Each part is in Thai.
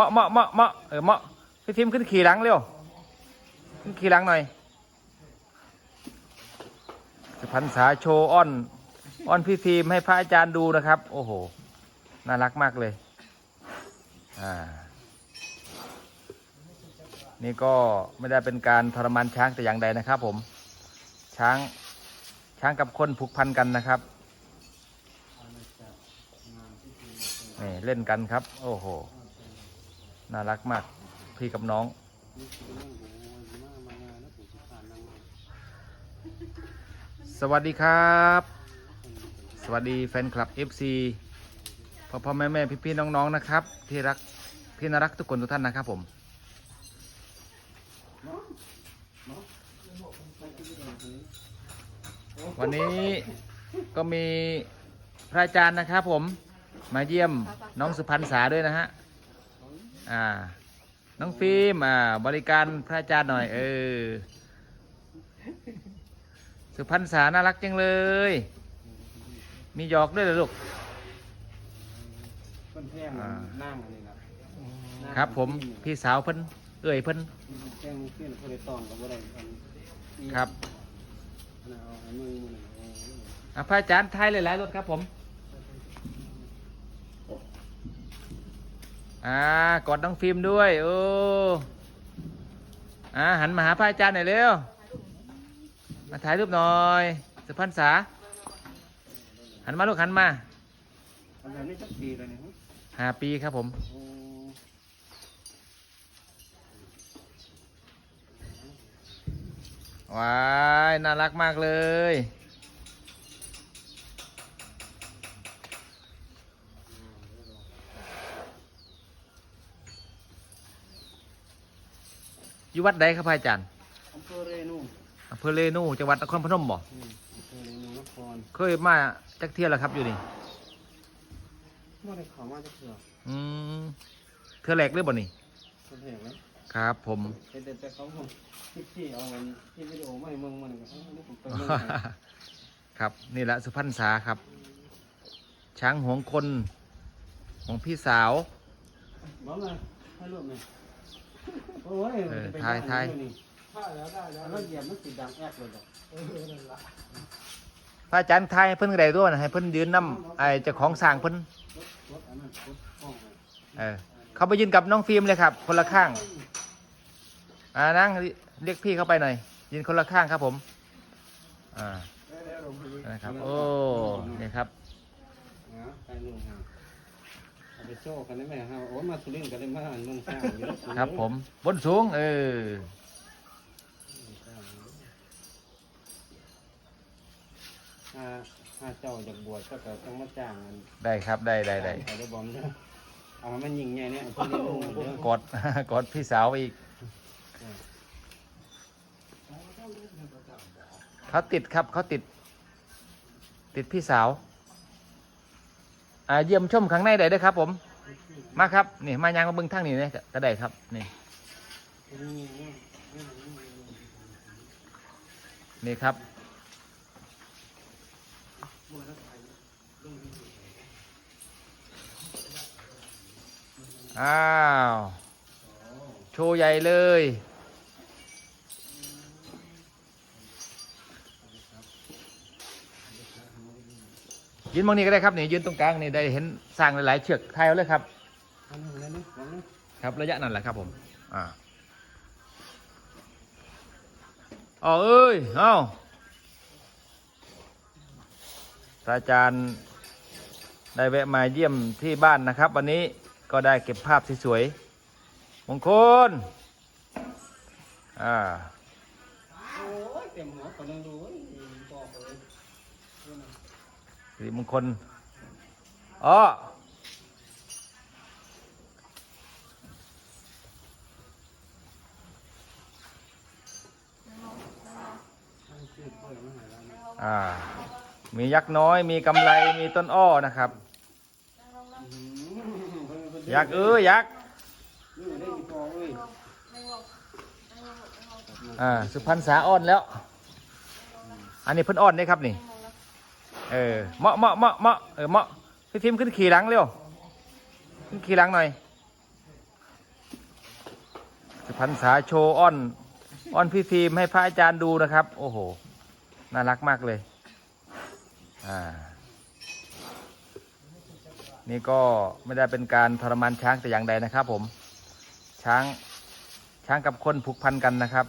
หมาะเหมาะเหมาะเหมาะเออเหมาะพี่ทิมขึ้นขี่หลังเร็ว ขึ้นขี่หลังหน่อยสุพรรณษาโชว์อ้อน อ้อนพี่ฟิล์มให้พระอาจารย์ดูนะครับ โอ้โห น่ารักมากเลย อ่า นี่ก็ไม่ได้เป็นการทรมานช้างแต่อย่างใดนะครับ ผม ช้าง ช้างกับคนผูกพันกันนะครับนี่เล่นกันครับ โอ้โห น่ารักมากพี่กับน้อง สวัสดีครับ สวัสดีแฟนคลับ FC พ่อพ่อแม่แม่พี่พี่น้องน้องๆนะครับ ที่รักที่น่ารักทุกคนทุกท่านนะครับผม วันนี้ก็มีพระอาจารย์นะครับผมมาเยี่ยมน้องสุพรรณษาด้วยนะฮะ อ่า น้องฟิล์มอ่า บริการพระอาจารย์หน่อย เออ สุพรรณษาน่ารักจังเลย มีหยอกด้วยเหรอลูก เพิ่นแพงอ่า นั่งอันนี้นะครับครับ ผมพี่สาวเพิ่นเอ่ยเพิ่น แพงขึ้นเพิ่นได้ตอนกับบ่ได้อันนี้ครับ อันนั้นเอาอันมือมือนี่โอ้ยอะพระอาจารย์ไทยหลายๆรถครับผม อ่ากอดน้องฟิล์มด้วยโอ้อ่าหันมาหาพระอาจารย์หน่อยเร็ว มาถ่ายรูปหน่อยสุพรรณษา หันมาลูกหันมาอันนี้จักปีแล้วนี่ห้าปีครับผมว้ายน่ารักมากเลย อยู่วัดใดครับพระอาจารย์อำเภอเรนูอำเภอเลนูจังหวัดนครพนมบ่อืมอำเภอเรนูนครเคยมาจักเที่ยวแล้วครับอยู่นี่บ่ได้เข้ามาจักเทื่ออืมเทื่อแรกหรือบ่นี่เพิ่นแพงแล้วครับ ผมเฮ็ดแต่เขาผมที่ที่เอาอันที่วิดีโอมาให้เมืองมันก็เอาอันนี้ผมไปเมืองให้ครับนี่แหละสุพรรณษาครับ ช้างหวงคนของพี่สาว บอกเลยให้รูปหน่อย โอ้ยเออจะไปถ่ายถ่ายบ้นนี่ถ่ายแล้วได้แล้วแล้วเหยียบมันสิดังแอกเลยดอกเออนั่นล่ะพระอาจารย์ไทยให้เพิ่นใดด้วยนะให้เพิ่นยืนนํไอ้เจ้าของสร้างเพิ่นรถอันนั้นรถห้องเลยเออเขาไปยืนกับน้องฟิล์มเลยครับ คนละข้าง อ่านั่งเรียกพี่เข้าไปหน่อย ยืนคนละข้างครับผม อ่านะครับ โอ้นี่ครับ นะไปนู่นฮะเอา ไปโชว์กันได้ไหมฮะโอ้มาสุรินทร์กันได้มาอันเมืองสร้างอยู่แล้วครับผม บนสูง เออ ถ้าถ้าเจ้าอยากบวชก็ต้องมาจ้างอันได้ครับได้ได้ได้ไปได้บอมเด้อเอาให้มันยิงใหญ่เนี่ยเอาไปเลี้ยงลูกเด้อกด กดพี่สาวอีกเขาติดครับเขาติด ติดพี่สาว อ่าเยี่ยมชมข้างในได้ด้วยครับ ผม มาครับนี่มายางมาเบิ้งทางนี้เนี่ยก็ได้ครับนี่นี่ครับอ้าว โชว์ใหญ่เลย ยืนบางนี้ก็ได้ครับนี่ยืนตรงกลางนี่ได้เห็นสร้างหลายๆเชือกไทยเอาเลยครับครับระยะนั่นแหละครับผมอ่าอ๋อเอ้ยเอาอาจารย์ได้แวะมาเยี่ยมที่บ้านนะครับ วันนี้ก็ได้เก็บภาพสวยๆมงคลอ่าโอ้ยเต็มหัวคนนึงดูเว้ยบอกเลย สิริมงคลอ๋ออ่า มียักษ์น้อย มีกำไรมีต้นอ้อนะครับ ยักษ์เอ้ยยักษ์อ่าสุพรรณษาอ้อนแล้ว อันนี้เพิ่นอ้อนนี่ครับนี่ เออเหมาะเหมาะเหมาะเหมาะเออเหมาะพี่ทิมขึ้นขี่หลังเร็วขึ้นขี่หลังหน่อยพรรณษาโชว์อ้อนอ้อนพี่ฟิล์มให้พระอาจารย์ดูนะครับ โอ้โห น่ารักมากเลย อ่า นี่ก็ไม่ได้เป็นการทรมานช้างแต่อย่างใดนะครับ ผม ช้างช้างกับคนผูกพันกันนะครับ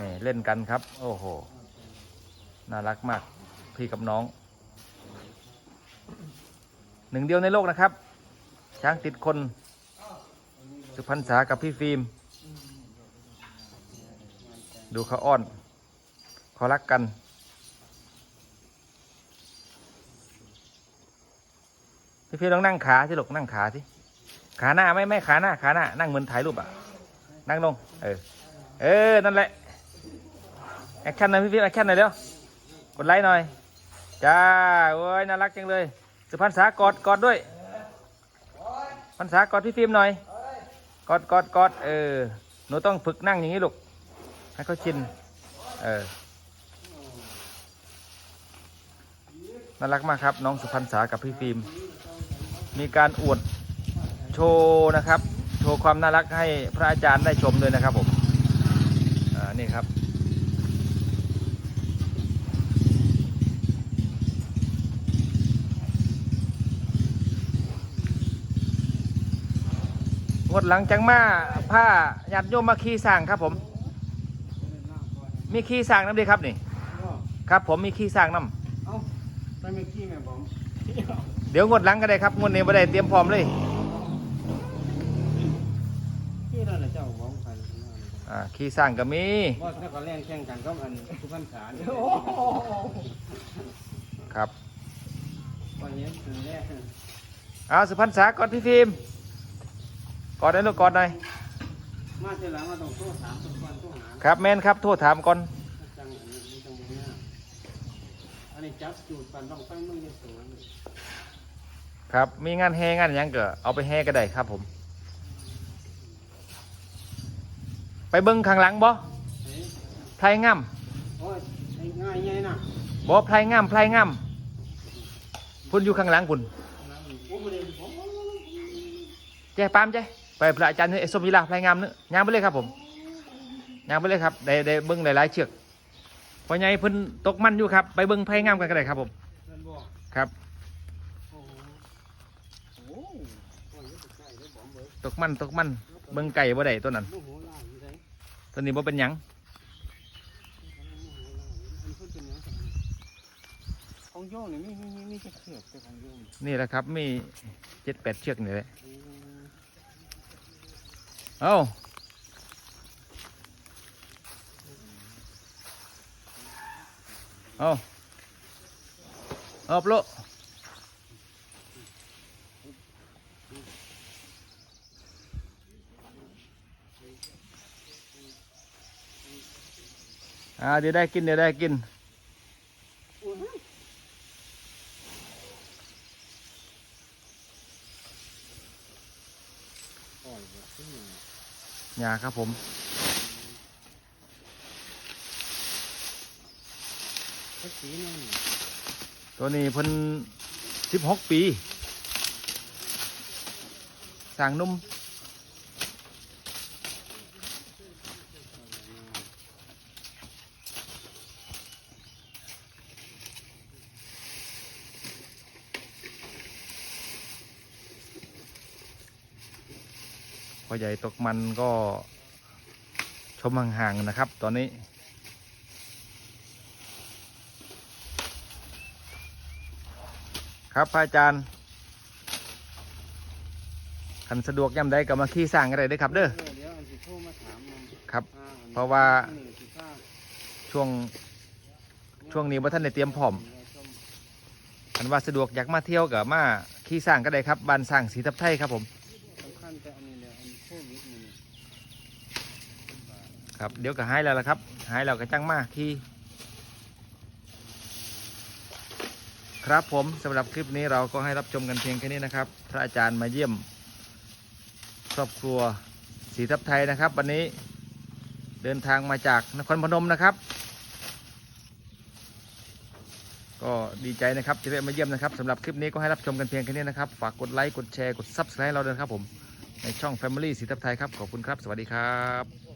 นี่เล่นกันครับ โอ้โห น่ารักมาก พี่กับน้อง หนึ่งเดียวในโลกนะครับ ช้างติดคน สุพรรณษากับพี่ฟิล์ม ดูเขาอ้อนเขารักกัน พี่ฟิล์มต้องนั่งขาที่ลูกนั่งขาที่ขาหน้าไม่ไม่ขาหน้าขาหน้า นั่งเหมือนถ่ายรูปอะ นั่งลง เออ เออ นั่นแหละ แอคชั่นหน่อยพี่ฟิล์มแอคชั่นหน่อยเร็ว ดไลค์หน่อย จ้า โอ้ย น่ารักจังเลย สุพรรณษากอดกอดด้วยพรรษากอดพี่ฟิล์มหน่อย กอดกอดกอดเออ หนูต้องฝึกนั่งอย่างนี้ลูก ให้เขาชิน เออ น่ารักมากครับ น้องสุพรรณษากับพี่ฟิล์ม มีการอวดโชว์นะครับ โชว์ความน่ารักให้พระอาจารย์ได้ชมด้วยนะครับผม อ่า นี่ครับ งดหลังจังมาผ้าญาติโยมมาขี่สร้างครับผม มีขี่สร้างน้ำดีครับนี่ ครับผมมีขี่สร้างน้เอ้าไปเมื่อกี้แม่ผมำเดี๋ยวงดหลังก็ได้ครับงดนี้ไม่ได้เตรียมพร้อมเลยที่นั่นแหละเจ้าของไปอ่าขี่สร้างก็มีว่าถ้าเขาแล่นแข่งกันก็อันทุกพรรษาเนี่ยครับพอเห็นถึงแรกเอาสุพรรณษากอดพี่ฟิล์ม กอดได้ลูกกอดหน่อยมาทีหลังมาต้องโทษถามทุกวันโทษหาครับแม่นครับโทษถามก่อนจังอันนี้จังเนี้ยอันนี้จับจูดปันต้องไปมึงจะสวนครับ มีงานแห่งานหยังก็เอาไปแห่ก็ได้ครับผม ไปเบิ้งข้างหลังบ่เฮ้ยไพรงามโอ้ยไอ้ง่ายไงน่ะบ่ไพรงามไพรงามพุ่นอยู่ข้างหลังพุ่นโอ้ประเด็นผมเจ๊ปามเจ๊ ไปพระอาจารย์เฮ้สมยีลาไพรงามเนื้อยางไปเลยครับผมยางไปเลยครับได้ได้เบิ้งหลายๆเชือกพอใหญ่เพิ่นตกมันอยู่ครับ ไปเบิ้งไพรงามกันก็ได้ครับผมครับตกมันตกมันเบิ้งไก่บ่ได้ตัวนั้นตัวนี้บ่เป็นหยังของโยงนี่มีมีมีเขือกแต่ของโยงนี่แหละครับมีเจ็ดแปดเชือกนี่แหละ เอ้าเอาเอาปลุอ่าเดี๋ยวได้กินเดี๋ยวได้กิน ปล่อยบ่ขึ้นมา หยาครับผมสักสีหนึงตัวนี้เพิ่นสิบหกปีสั่งนุ่ม พอใหญ่ตกมันก็ชมห่างๆนะครับ ตอนนี้ ครับพระอาจารย์ขันสะดวกย่ำใดก็มาขี่สร้างกันได้เด้อครับเด้อเดี๋ยวอันสิโทรมาถามมันครับอ่อันเพราะว่าอันนี้สิฟ้าช่วงช่วงนี้ว่าท่านได้เตรียมพร้อมอันว่าสะดวกอยากมาเที่ยวกับมาขี่สร้างก็ได้ครับบ้านสร้างสีทับไทยครับผมสำคัญแต่อันนี้แหละอันโควิดนี่ ครับ เดี๋ยวก็หายแล้วละครับ หายแล้วก็จังมาขี่ ครับผมสำหรับคลิปนี้เราก็ให้รับชมกันเพียงแค่นี้นะครับ พระอาจารย์มาเยี่ยม ครอบครัวสีทับไทยนะครับ วันนี้เดินทางมาจากนครพนมนะครับก็ดีใจนะครับที่ได้มาเยี่ยมนะครับสำหรับคลิปนี้ก็ให้รับชมกันเพียงแค่นี้นะครับ ฝากกดไลค์ กดแชร์ กดซับสไครต์เราด้วยครับผม ในช่อง Family สีทับไทยครับ ขอบคุณครับ สวัสดีครับ